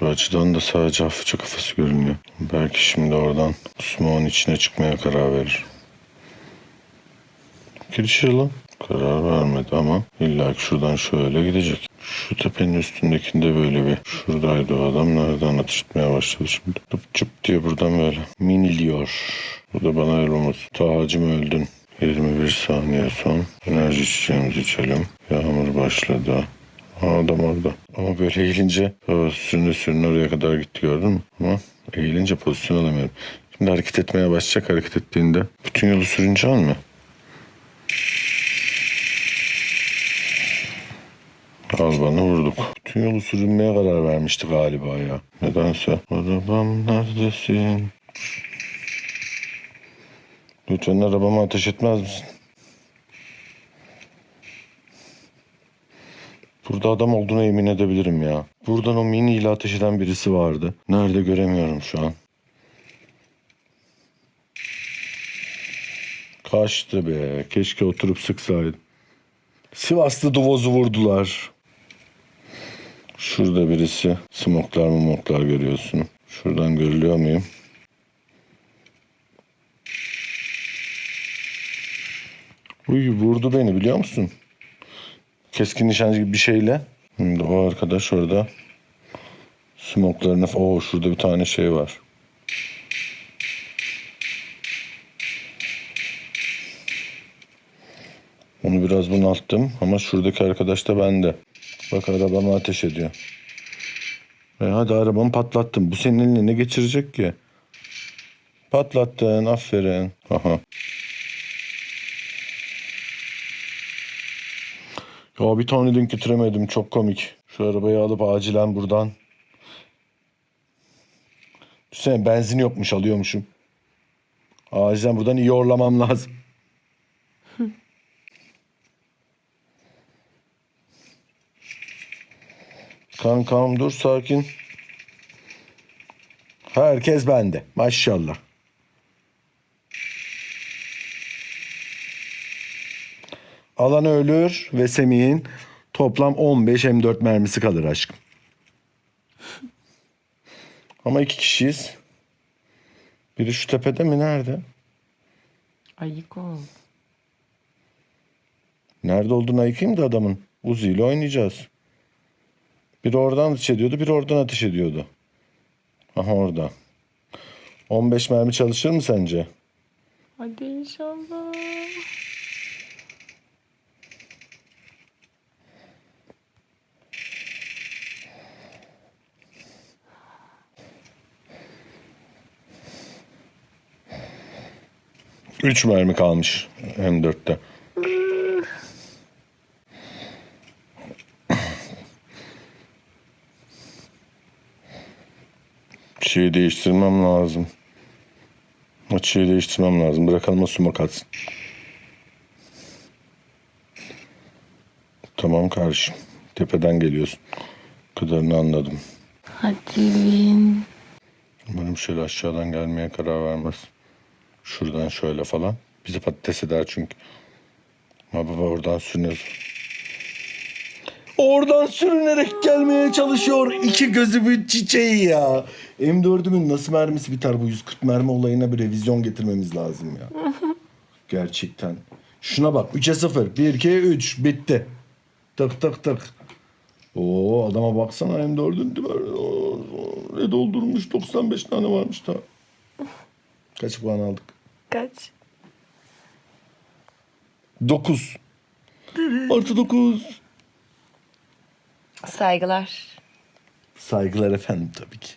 Şu açıdan da sadece hafifçe kafası görünüyor. Belki şimdi oradan smoke'un içine çıkmaya karar verir. Girişir lan. Karar vermedi ama illa ki şuradan şöyle gidecek. Şu tepenin üstündekinde böyle bir şuradaydı o adam nereden atıştırmaya başladı şimdi. Tıp çıp diye buradan böyle miniliyor. Bu da bana el olmaz. Tacım öldün. 21 saniye son. Enerji içeceğimizi içelim. Yağmur başladı. Adam orada. Ama böyle eğilince sürüne sürüne oraya kadar gitti gördün mü? Ama eğilince pozisyon alamıyorum. Şimdi hareket etmeye başlayacak hareket ettiğinde. Bütün yolu sürünce mı? Al bana vurduk. Bütün yolu sürünmeye karar vermişti galiba ya. Nedense. Arabam neredesin? Lütfen arabama ateş etmez misin? Burada adam olduğuna emin edebilirim ya. Buradan o mini ile ateş eden birisi vardı. Nerede göremiyorum şu an. Kaçtı be. Keşke oturup sıksaydım. Sivaslı Duvoz'u vurdular. Şurada birisi. Smoklar mumoklar görüyorsun. Şuradan görülüyor muyum? Uy vurdu beni biliyor musun? Keskin nişancı gibi bir şeyle. Şimdi o arkadaş orada. Smoklarını... Oo şurada bir tane şey var. Onu biraz bunalttım ama şuradaki arkadaş da bende. Bak arabama ateş ediyor. E hadi arabamı patlattım. Bu senin eline ne geçirecek ki? Patlattın aferin. Aha. Ya bir tane denk getiremedim çok komik. Şu arabayı alıp acilen buradan. Düşünsene benzin yokmuş alıyormuşum. Acilen buradan iyi orlamam lazım. Kankam dur sakin. Herkes bende. Maşallah. Alan ölür ve Semih'in toplam 15 M4 mermisi kalır aşkım. Ama iki kişiyiz. Biri şu tepede mi? Nerede? Ayık ol. Nerede olduğunu ayıkayım da adamın. Uzi ile oynayacağız. Biri oradan ateş ediyordu, biri oradan ateş ediyordu. Aha orada. 15 mermi çalışır mı sence? Hadi inşallah. Üç mermi kalmış M4'te. Şeyi değiştirmem lazım. Açıyı değiştirmem lazım. Bırakalım sumak atsın. Tamam kardeşim. Tepeden geliyorsun. Kadarını anladım. Hadi Vin. Umarım şöyle aşağıdan gelmeye karar vermez. Şuradan şöyle falan. Bizi patates eder çünkü. Ama baba oradan sürünür. Oradan sürünerek gelmeye çalışıyor. İki gözümün çiçeği ya. M4'ümün nasıl mermisi biter bu 140 mermi olayına bir revizyon getirmemiz lazım ya. Gerçekten. Şuna bak 3'e 0. 1, 2, 3. Bitti. Tık tık tık. Oo adama baksana M4'ün değil mi? Oo, Ne doldurmuş 95 tane varmış da. Kaç puan aldık? Kaç? 9. Artı 9. Saygılar. Saygılar efendim tabii ki.